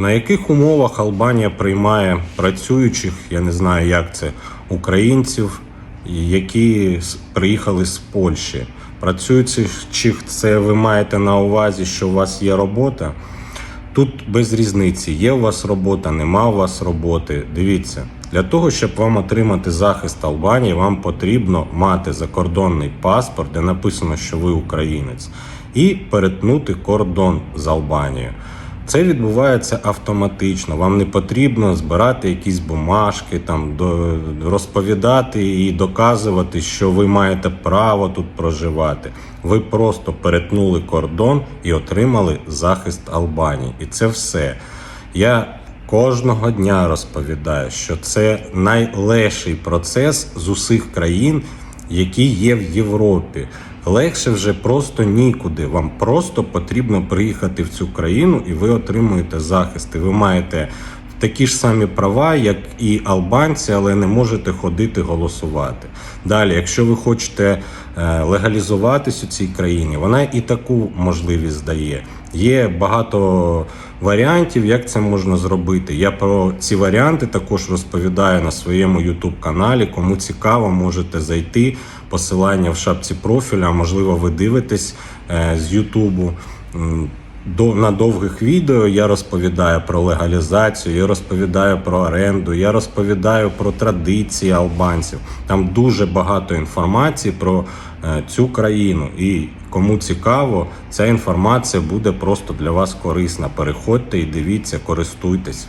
На яких умовах Албанія приймає працюючих, я не знаю, як це, українців, які приїхали з Польщі? Працюючих, це ви маєте на увазі, що у вас є робота? Тут без різниці, є у вас робота, нема у вас роботи. Дивіться, для того, щоб вам отримати захист Албанії, вам потрібно мати закордонний паспорт, де написано, що ви українець, і перетнути кордон з Албанією. Це відбувається автоматично. Вам не потрібно збирати якісь бумажки, там розповідати і доказувати, що ви маєте право тут проживати. Ви просто перетнули кордон і отримали захист Албанії. І це все. Я кожного дня розповідаю, що це найлегший процес з усіх країн, які є в Європі. Легше вже просто нікуди. Вам просто потрібно приїхати в цю країну, і ви отримуєте захист. І ви маєте такі ж самі права, як і албанці, але не можете ходити голосувати. Далі, якщо ви хочете е, легалізуватись у цій країні, вона і таку можливість дає. Є багато варіантів, як це можна зробити. Я про ці варіанти також розповідаю на своєму YouTube каналі. Кому цікаво, можете зайти. Посилання в шапці профіля. Можливо, ви дивитесь е, з Ютубу. На довгих відео я розповідаю про легалізацію, я розповідаю про оренду, я розповідаю про традиції албанців. Там дуже багато інформації про е, цю країну. І кому цікаво, ця інформація буде просто для вас корисна. Переходьте і дивіться, користуйтесь.